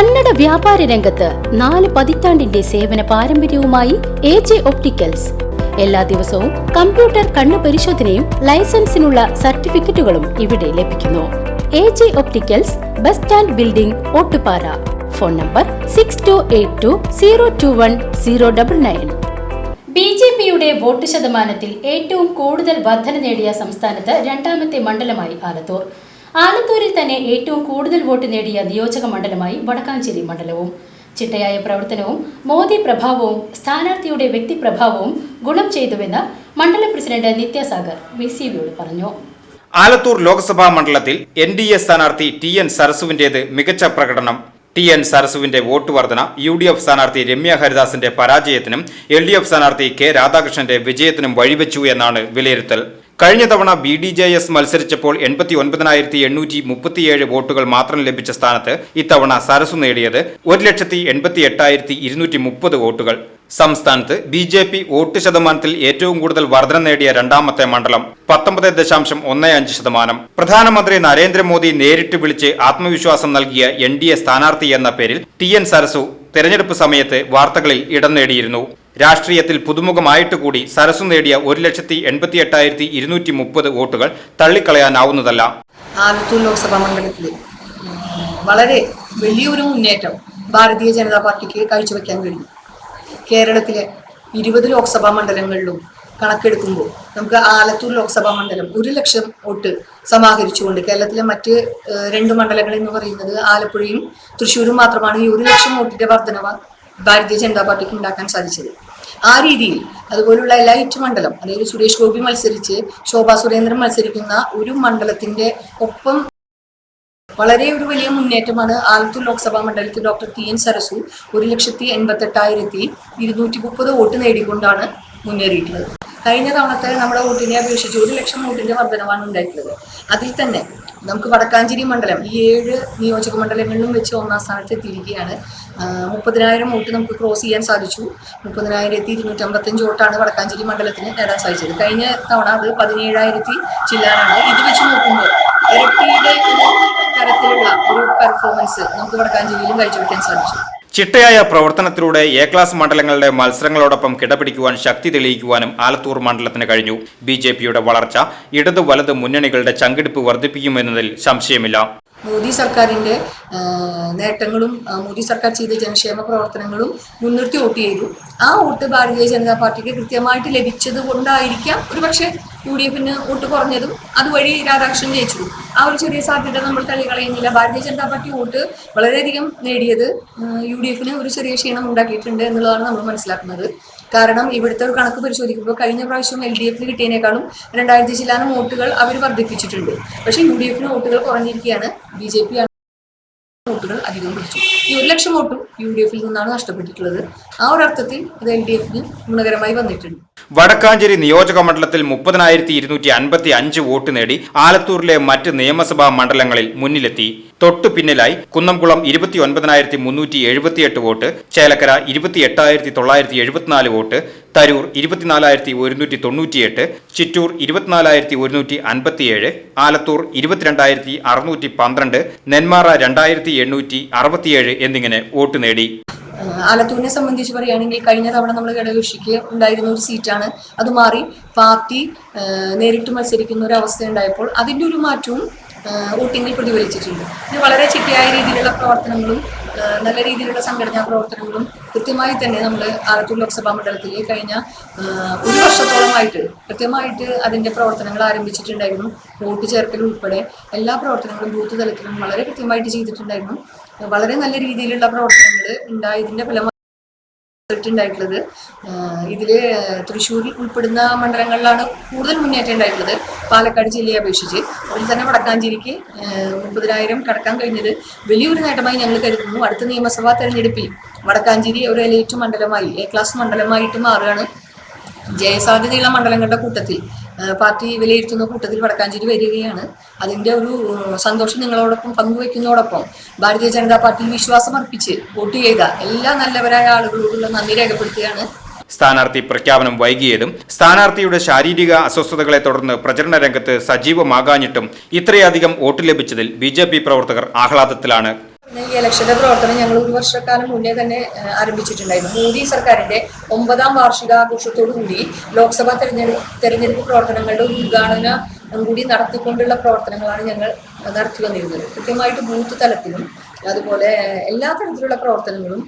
കന്നഡ വ്യാപാര രംഗത്ത് നാല് പതിറ്റാണ്ടിന്റെ സേവന പാരമ്പര്യവുമായി എ ജെ ഒപ്റ്റിക്കൽസ്. എല്ലാ ദിവസവും കമ്പ്യൂട്ടർ കണ്ണു പരിശോധനയും ലൈസൻസിനുള്ള സർട്ടിഫിക്കറ്റുകളും ഇവിടെ ലഭിക്കുന്നു. A J opticals bus stand building Ottupara. Phone number six two eight two zero two one zero double nine B J പിയുടെ വോട്ട് ശതമാനത്തിൽ ഏറ്റവും കൂടുതൽ വർധന നേടിയ സംസ്ഥാനത്ത് രണ്ടാമത്തെ മണ്ഡലമായി ആലത്തൂർ. ആലത്തൂരിൽ തന്നെ ഏറ്റവും കൂടുതൽ വോട്ട് നേടിയ നിയോജക മണ്ഡലമായി വടക്കാഞ്ചേരി മണ്ഡലവും. ചിട്ടയായ പ്രവർത്തനവും മോദി പ്രഭാവവും സ്ഥാനാർത്ഥിയുടെ വ്യക്തിപ്രഭാവവും ഗുണം ചെയ്തുവെന്ന് മണ്ഡല പ്രസിഡന്റ് നിത്യസാഗർ വി സി ബിയോട് പറഞ്ഞു. ആലത്തൂർ ലോക്സഭാ മണ്ഡലത്തിൽ എൻ ഡി എ സ്ഥാനാർത്ഥി ടി എൻ സരസുവിന്റേത് മികച്ച പ്രകടനം. ടി എൻ സരസുവിന്റെ വോട്ട് വർധന യു ഡി എഫ് സ്ഥാനാർത്ഥി രമ്യ ഹരിദാസിന്റെ പരാജയത്തിനും എൽ ഡി എഫ് സ്ഥാനാർത്ഥി കെ രാധാകൃഷ്ണന്റെ വിജയത്തിനും വഴിവെച്ചു എന്നാണ് വിലയിരുത്തൽ. കഴിഞ്ഞ തവണ ബി ഡി ജെ എസ് മത്സരിച്ചപ്പോൾ എൺപത്തി ഒൻപതിനായിരത്തി എണ്ണൂറ്റി മുപ്പത്തിയേഴ് വോട്ടുകൾ മാത്രം ലഭിച്ച സ്ഥാനത്ത് ഇത്തവണ സരസു നേടിയത് ഒരു ലക്ഷത്തി എൺപത്തി എട്ടായിരത്തി ഇരുന്നൂറ്റി മുപ്പത് വോട്ടുകൾ. സംസ്ഥാനത്ത് ബി ജെ പി വോട്ട് ശതമാനത്തിൽ ഏറ്റവും കൂടുതൽ വർധന നേടിയ രണ്ടാമത്തെ മണ്ഡലം പത്തൊമ്പത് ദശാംശം ഒന്ന് അഞ്ച് ശതമാനം. പ്രധാനമന്ത്രി നരേന്ദ്രമോദി നേരിട്ട് വിളിച്ച് ആത്മവിശ്വാസം നൽകിയ എൻ ഡി എ സ്ഥാനാർത്ഥി എന്ന പേരിൽ ടി എൻ സരസു തെരഞ്ഞെടുപ്പ് സമയത്ത് വാർത്തകളിൽ ഇടം നേടിയിരുന്നു. രാഷ്ട്രീയത്തിൽ പുതുമുഖമായിട്ട് കൂടി സരസു നേടിയ ഒരു ലക്ഷത്തി എൺപത്തി എട്ടായിരത്തി ഇരുന്നൂറ്റി മുപ്പത് വോട്ടുകൾ തള്ളിക്കളയാനാവുന്നതല്ല. ലോക്സഭാ മണ്ഡലത്തിൽ വളരെ വലിയൊരു മുന്നേറ്റം ഭാരതീയ ജനതാ പാർട്ടിക്ക് കാഴ്ചവെക്കാൻ കഴിഞ്ഞു. കേരളത്തിലെ ഇരുപത് ലോക്സഭാ മണ്ഡലങ്ങളിലും കണക്കെടുക്കുമ്പോൾ നമുക്ക് ആലത്തൂർ ലോക്സഭാ മണ്ഡലം ഒരു ലക്ഷം വോട്ട് സമാഹരിച്ചുകൊണ്ട് കേരളത്തിലെ മറ്റ് രണ്ട് മണ്ഡലങ്ങൾ എന്ന് പറയുന്നത് ആലപ്പുഴയും തൃശ്ശൂരും മാത്രമാണ് ഈ ഒരു ലക്ഷം വോട്ടിന്റെ വർധനവ് ഭാരതീയ ജനതാ പാർട്ടിക്ക് ഉണ്ടാക്കാൻ സാധിച്ചത്. ആ രീതിയിൽ അതുപോലുള്ള എല്ലാ ലൈറ്റ് മണ്ഡലം അതായത് സുരേഷ് ഗോപി മത്സരിച്ച് ശോഭാ സുരേന്ദ്രൻ മത്സരിക്കുന്ന ഒരു മണ്ഡലത്തിന്റെ ഒപ്പം വളരെ ഒരു വലിയ മുന്നേറ്റമാണ് ആലത്തൂർ ലോക്സഭാ മണ്ഡലത്തിൽ ഡോക്ടർ ടി എൻ സരസു ഒരു ലക്ഷത്തി എൺപത്തെട്ടായിരത്തി ഇരുന്നൂറ്റി മുപ്പത് വോട്ട് നേടിക്കൊണ്ടാണ് മുന്നേറിയിട്ടുള്ളത്. കഴിഞ്ഞ തവണത്തെ നമ്മുടെ വോട്ടിനെ അപേക്ഷിച്ച് ഒരു ലക്ഷം വോട്ടിന്റെ വർധനവാണ് ഉണ്ടായിട്ടുള്ളത്. അതിൽ തന്നെ നമുക്ക് വടക്കാഞ്ചേരി മണ്ഡലം ഈ ഏഴ് നിയോജക മണ്ഡലങ്ങളിലും വെച്ച് ഒന്നാം സ്ഥാനത്ത് എത്തിയിരിക്കുകയാണ്. മുപ്പതിനായിരം വോട്ട് നമുക്ക് ക്രോസ് ചെയ്യാൻ സാധിച്ചു. മുപ്പതിനായിരത്തി ഇരുന്നൂറ്റി അമ്പത്തഞ്ച് വോട്ടാണ് വടക്കാഞ്ചേരി മണ്ഡലത്തിന് നേടാൻ സാധിച്ചത്. കഴിഞ്ഞ തവണ അത് പതിനേഴായിരത്തി ചില്ലാനാണ് ഇത് വെച്ച് നോക്കുമ്പോൾ ഇരട്ടിയുടെ തരത്തിലുള്ള ഒരു പെർഫോമൻസ് നമുക്ക് വടക്കാഞ്ചേരിയിലും കാഴ്ചവെക്കാൻ സാധിച്ചു. ചിട്ടയായ പ്രവർത്തനത്തിലൂടെ എ ക്ലാസ് മണ്ഡലങ്ങളുടെ മത്സരങ്ങളോടൊപ്പം കിടപിടിക്കുവാൻ ശക്തി തെളിയിക്കുവാനും ആലത്തൂർ മണ്ഡലത്തിന് കഴിഞ്ഞു. ബി ജെ പിയുടെ വളർച്ച ഇടത് വലത് മുന്നണികളുടെ ചങ്കിടിപ്പ് വർദ്ധിപ്പിക്കുമെന്നതിൽ സംശയമില്ല. മോദി സർക്കാരിന്റെ നേട്ടങ്ങളും മോദി സർക്കാർ ചെയ്ത ജനക്ഷേമ പ്രവർത്തനങ്ങളും മുൻനിർത്തി വോട്ട് ചെയ്തു. ആ വോട്ട് ഭാരതീയ ജനതാ പാർട്ടിക്ക് കൃത്യമായിട്ട് ലഭിച്ചത് കൊണ്ടായിരിക്കാം ഒരുപക്ഷെ യു ഡി എഫിന് വോട്ട് കുറഞ്ഞതും അതുവഴി രാധാകൃഷ്ണൻ ജയിച്ചു. ആ ഒരു ചെറിയ സാധ്യത നമ്മൾ തള്ളിക്കളയുന്നില്ല. ഭാരതീയ ജനതാ പാർട്ടി വോട്ട് വളരെയധികം നേടിയത് യു ഡി എഫിന് ഒരു ചെറിയ ക്ഷീണം ഉണ്ടാക്കിയിട്ടുണ്ട് എന്നുള്ളതാണ് നമ്മൾ മനസ്സിലാക്കുന്നത്. കാരണം ഇവിടുത്തെ ഒരു കണക്ക് പരിശോധിക്കുമ്പോൾ കഴിഞ്ഞ പ്രാവശ്യം എൽ ഡി എഫിന് കിട്ടിയതിനേക്കാളും രണ്ടായിരത്തി ജില്ലാനും വോട്ടുകൾ അവർ വർദ്ധിപ്പിച്ചിട്ടുണ്ട്. പക്ഷേ യു ഡി എഫിന് വോട്ടുകൾ കുറഞ്ഞിരിക്കുകയാണ്. ബി ജെ പി വോട്ടുകൾ അധികം പിടിച്ചു. ഈ ഒരു ലക്ഷം വോട്ടും യു ഡി എഫിൽ നിന്നാണ് നഷ്ടപ്പെട്ടിട്ടുള്ളത്. ആ ഒരു അർത്ഥത്തിൽ അത് എൽ ഡി എഫിന് ഗുണകരമായി വന്നിട്ടുണ്ട്. വടക്കാഞ്ചേരി നിയോജക മണ്ഡലത്തിൽ മുപ്പതിനായിരത്തി ഇരുന്നൂറ്റി അൻപത്തി അഞ്ച് വോട്ട് നേടി ആലത്തൂരിലെ മറ്റ് നിയമസഭാ മണ്ഡലങ്ങളിൽ മുന്നിലെത്തി. തൊട്ടു പിന്നിലായി കുന്നംകുളം ഇരുപത്തി ഒൻപതിനായിരത്തി മുന്നൂറ്റി എഴുപത്തിയെട്ട് വോട്ട് ചേലക്കര ഇരുപത്തി എട്ടായിരത്തി തൊള്ളായിരത്തി എഴുപത്തിനാല് വോട്ട് തരൂർ ഇരുപത്തിനാലായിരത്തി ഒരുന്നൂറ്റി തൊണ്ണൂറ്റിയെട്ട് ചിറ്റൂർ ഇരുപത്തിനാലായിരത്തി ഒരുന്നൂറ്റി അൻപത്തിയേഴ് ആലത്തൂർ ഇരുപത്തിരണ്ടായിരത്തി അറുന്നൂറ്റി പന്ത്രണ്ട് നെന്മാറ രണ്ടായിരത്തി എണ്ണൂറ്റി അറുപത്തിയേഴ് എന്നിങ്ങനെ വോട്ട് നേടി. ആലത്തൂരിനെ സംബന്ധിച്ച് പറയുകയാണെങ്കിൽ കഴിഞ്ഞ തവണ നമ്മൾ ഘടകകക്ഷിക്ക് ഉണ്ടായിരുന്ന ഒരു സീറ്റാണ്. അത് മാറി പാർട്ടി നേരിട്ട് മത്സരിക്കുന്ന ഒരു അവസ്ഥ ഉണ്ടായപ്പോൾ അതിന്റെ ഒരു മാറ്റവും വോട്ടിങ്ങിൽ പ്രതിഫലിച്ചിട്ടുണ്ട്. ഇത് വളരെ ചിട്ടയായ രീതിയിലുള്ള പ്രവർത്തനങ്ങളും നല്ല രീതിയിലുള്ള സംഘടനാ പ്രവർത്തനങ്ങളും കൃത്യമായി തന്നെ നമ്മൾ ആലത്തൂർ ലോക്സഭാ മണ്ഡലത്തിൽ കഴിഞ്ഞ ഒരു വർഷത്തോളമായിട്ട് കൃത്യമായിട്ട് അതിന്റെ പ്രവർത്തനങ്ങൾ ആരംഭിച്ചിട്ടുണ്ടായിരുന്നു. വോട്ട് ചേർക്കൽ ഉൾപ്പെടെ എല്ലാ പ്രവർത്തനങ്ങളും ബൂത്ത് തലത്തിലും വളരെ കൃത്യമായിട്ട് ചെയ്തിട്ടുണ്ടായിരുന്നു. വളരെ നല്ല രീതിയിലുള്ള പ്രവർത്തനങ്ങൾ ഉണ്ടായതിന്റെ ഫലമായി ഉണ്ടായിട്ടുള്ളത് ഇതിൽ തൃശ്ശൂരിൽ ഉൾപ്പെടുന്ന മണ്ഡലങ്ങളിലാണ് കൂടുതൽ മുന്നേറ്റം ഉണ്ടായിട്ടുള്ളത്. പാലക്കാട് ജില്ലയെ അപേക്ഷിച്ച്. അതിൽ തന്നെ വടക്കാഞ്ചേരിക്ക് മുപ്പതിനായിരം കടക്കാൻ കഴിഞ്ഞത് വലിയൊരു നേട്ടമായി ഞങ്ങൾ കരുതുന്നു. അടുത്ത നിയമസഭാ തെരഞ്ഞെടുപ്പിൽ വടക്കാഞ്ചേരി ഒരു എലൈറ്റ് മണ്ഡലമായി എ ക്ലാസ് മണ്ഡലമായിട്ട് മാറുകയാണ്. ജയസാധ്യതയുള്ള മണ്ഡലങ്ങളുടെ കൂട്ടത്തിൽ പാർട്ടി വിലയിരുത്തുന്ന കൂട്ടത്തിൽ വടക്കാഞ്ചേരി വരികയാണ്. അതിന്റെ ഒരു സന്തോഷം നിങ്ങളോടൊപ്പം പങ്കുവയ്ക്കുന്നതോടൊപ്പം ഭാരതീയ ജനതാ പാർട്ടിയിൽ വിശ്വാസം അർപ്പിച്ച് വോട്ട് ചെയ്ത എല്ലാ നല്ലവരായ ആളുകളോടുള്ള നന്ദി രേഖപ്പെടുത്തുകയാണ്. സ്ഥാനാർത്ഥി പ്രഖ്യാപനം വൈകിയതും സ്ഥാനാർത്ഥിയുടെ ശാരീരിക അസ്വസ്ഥതകളെ തുടർന്ന് പ്രചരണ രംഗത്ത് സജീവമാകാഞ്ഞിട്ടും ഇത്രയധികം വോട്ട് ലഭിച്ചതിൽ ബി പ്രവർത്തകർ ആഹ്ലാദത്തിലാണ്. ഈ ഇലക്ഷന്റെ പ്രവർത്തനം ഞങ്ങൾ ഒരു വർഷക്കാലം മുന്നേ തന്നെ ആരംഭിച്ചിട്ടുണ്ടായിരുന്നു. മോദി സർക്കാരിന്റെ ഒമ്പതാം വാർഷികാഘോഷത്തോടുകൂടി ലോക്സഭാ തെരഞ്ഞെടുപ്പ് തെരഞ്ഞെടുപ്പ് പ്രവർത്തനങ്ങളുടെ ഉദ്ഘാടനം കൂടി നടത്തിക്കൊണ്ടുള്ള പ്രവർത്തനങ്ങളാണ് ഞങ്ങൾ നടത്തി വന്നിരുന്നത് കൃത്യമായിട്ട് ബൂത്ത് തലത്തിലും അതുപോലെ എല്ലാ തരത്തിലുള്ള പ്രവർത്തനങ്ങളും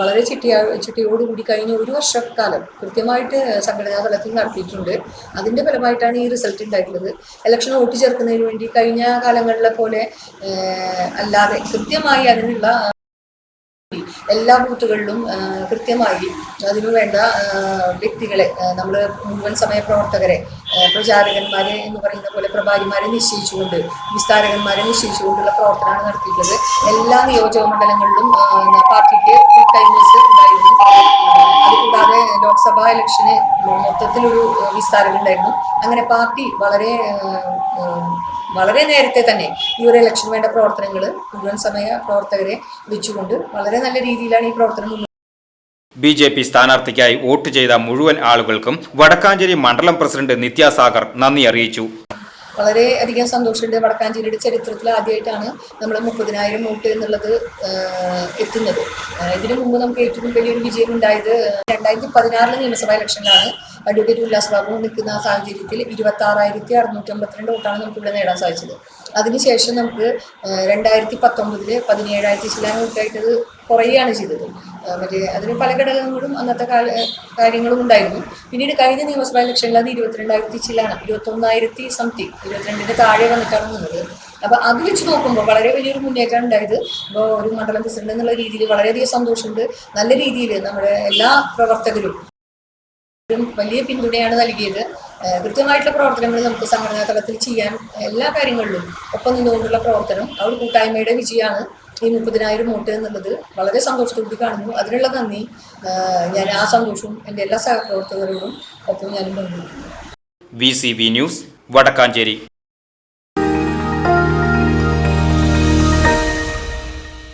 വളരെ ചിട്ടിയാ ചിട്ടിയോടുകൂടി കഴിഞ്ഞ ഒരു വർഷക്കാലം കൃത്യമായിട്ട് സംഘടനാ തലത്തിൽ നടത്തിയിട്ടുണ്ട്. അതിന്റെ ഫലമായിട്ടാണ് ഈ റിസൾട്ട് ഉണ്ടായിട്ടുള്ളത്. ഇലക്ഷൻ വോട്ട് ചേർക്കുന്നതിന് വേണ്ടി കഴിഞ്ഞ കാലങ്ങളിലെ പോലെ അല്ലാതെ കൃത്യമായി അതിനുള്ള എല്ലാ ബൂത്തുകളിലും കൃത്യമായി അതിനു വേണ്ട വ്യക്തികളെ നമ്മൾ മുഴുവൻ സമയ പ്രവർത്തകരെ പ്രചാരകന്മാരെ എന്ന് പറയുന്ന പോലെ പ്രഭാരിമാരെ നിശ്ചയിച്ചുകൊണ്ട് വിസ്താരകന്മാരെ നിശ്ചയിച്ചുകൊണ്ടുള്ള പ്രവർത്തനമാണ് നടത്തിയിട്ടുള്ളത്. എല്ലാ നിയോജക മണ്ഡലങ്ങളിലും പാർട്ടിക്ക് ഫുൾ ടൈമേഴ്സ് ഉണ്ടായിരുന്നു. അതുകൂടാതെ ലോക്സഭാ ഇലക്ഷന് മൊത്തത്തിലൊരു ഉണ്ടായിരുന്നു അങ്ങനെ പാർട്ടി വളരെ വളരെ നേരത്തെ തന്നെ ഈ ഒരു ഇലക്ഷൻ വേണ്ട പ്രവർത്തനങ്ങൾ മുഴുവൻ സമയ പ്രവർത്തകരെ വെച്ചുകൊണ്ട് വളരെ നല്ല രീതിയിലാണ് ഈ പ്രവർത്തനം ബി ജെ പി സ്ഥാനാർത്ഥിക്കായി വോട്ട് ചെയ്ത മുഴുവൻ ആളുകൾക്കും വടക്കാഞ്ചേരി മണ്ഡലം പ്രസിഡന്റ് നിത്യാസാഗർ നന്ദി അറിയിച്ചു. വളരെ അധികം സന്തോഷമുണ്ട് വടക്കാഞ്ചേരിയുടെ ചരിത്രത്തിൽ ആദ്യമായിട്ടാണ് നമ്മൾ മുപ്പതിനായിരം വോട്ട് എന്നുള്ളത് എത്തുന്നത്. ഇതിനു മുമ്പ് നമുക്ക് ഏറ്റവും വലിയൊരു വിജയം ഉണ്ടായത് രണ്ടായിരത്തി പതിനാറിലെ നിയമസഭാ ഇലക്ഷനിലാണ് അഡ്വക്കേറ്റ് ഉല്ലാസ് നിൽക്കുന്ന സാഹചര്യത്തിൽ ഇരുപത്തി ആറായിരത്തി അറുന്നൂറ്റി അമ്പത്തിരണ്ട് വോട്ടാണ് നമുക്ക് ഇവിടെ നേടാൻ സാധിച്ചത്. അതിനുശേഷം നമുക്ക് രണ്ടായിരത്തി പത്തൊമ്പതിൽ പതിനേഴായിരത്തി ചില വോട്ടായിട്ടത് കുറയുകയാണ് ചെയ്തത്. മറ്റേ അതിന് പല ഘടകങ്ങളും അന്നത്തെ കാല കാര്യങ്ങളും ഉണ്ടായിരുന്നു. പിന്നീട് കഴിഞ്ഞ നിയമസഭാ ഇലക്ഷനിൽ അത് ഇരുപത്തിരണ്ടായിരത്തി ചില്ലാണ്. ഇരുപത്തൊന്നായിരത്തി സംതിങ്. ഇരുപത്തിരണ്ടിന്റെ താഴെ വന്നിട്ടാണ് നിന്നത്. അപ്പൊ അത് വെച്ച് നോക്കുമ്പോൾ വളരെ വലിയൊരു മുന്നേറ്റം ഉണ്ടായത്. ഇപ്പോൾ ഒരു മണ്ഡലം പ്രസിഡന്റ് എന്നുള്ള രീതിയിൽ വളരെയധികം സന്തോഷമുണ്ട്. നല്ല രീതിയിൽ നമ്മുടെ എല്ലാ പ്രവർത്തകരും വലിയ പിന്തുണയാണ് നൽകിയത്. കൃത്യമായിട്ടുള്ള പ്രവർത്തനങ്ങൾ നമുക്ക് സംഘടനാ തലത്തിൽ ചെയ്യാൻ എല്ലാ കാര്യങ്ങളിലും ഒപ്പം നിന്നുകൊണ്ടുള്ള പ്രവർത്തനം ആ കൂട്ടായ്മയുടെ വിജയമാണ്. ഈ മുപ്പതിനായിരം വോട്ട് എന്നുള്ളത് വളരെ സന്തോഷത്തോടെ കാണുന്നു. അതിനുള്ള നന്ദി. ഞാൻ ആ സന്തോഷവും എന്റെ എല്ലാ സഹപ്രവർത്തകരോടും ഒപ്പം ഞാനും പങ്കുവയ്ക്കുന്നു. V C B news Vadakkanchery.